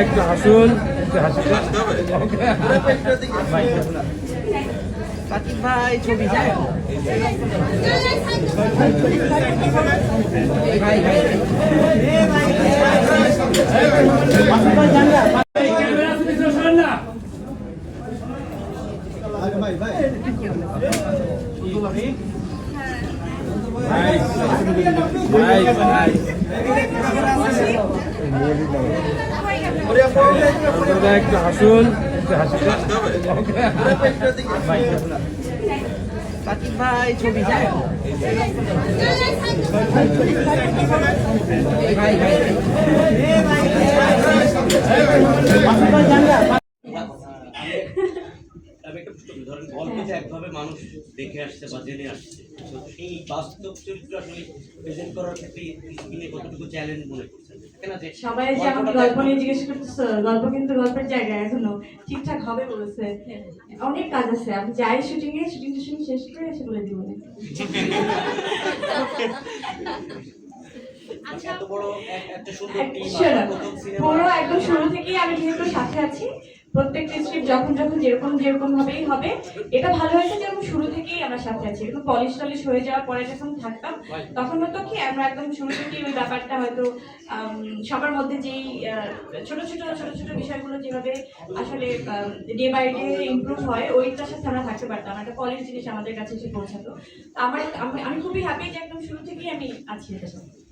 একটু হাসুন একটু হাসিতে সাকিব ভাই ছবি যায় ভাই ভাই একটু হাসুন সাকিব ভাই ছবি যায় আমি একটা প্রশ্ন একভাবে মানুষ দেখে আসছে বা জেনে আসছে। তো সেই বাস্তব চরিত্র আসলে প্রেজেন্ট করার ক্ষেত্রে স্ক্রিনে কতটুকু চ্যালেঞ্জ মনে করছেন? থাকে না যে সবাই যে আমাকে গল্প নিয়ে জিজ্ঞেস করতেছে গল্প কিন্তু গল্পের জায়গায় এখনও ঠিকঠাক হবে বলেছে। অনেক কাজ আছে আমি যাই শুটিং এ শুটিং টুটিং শেষ করে এসে বলে দিব। পুরো একদম শুরু থেকেই আমি যেহেতু সাথে আছি প্রত্যেকটা স্ক্রিপ্ট যখন যখন যেরকম যেরকম ভাবেই হবে এটা ভালো হয়েছে যে আমি শুরু থেকেই আমরা সাথে আছি। একটু পলিশ টলিশ হয়ে যাওয়ার পরে যখন থাকতাম তখন হতো কি আমরা একদম শুরু থেকেই ওই ব্যাপারটা হয়তো সবার মধ্যে যেই ছোট ছোট ছোট ছোট বিষয়গুলো যেভাবে আসলে ডে বাই ডে ইমপ্রুভ হয় ওইটার সাথে আমরা থাকতে পারতাম। একটা পলিশ জিনিস আমাদের কাছে এসে পৌঁছাতো। তো আমার আমি- আমি খুবই হ্যাপি যে একদম শুরু থেকেই আমি আছি এটার সাথে।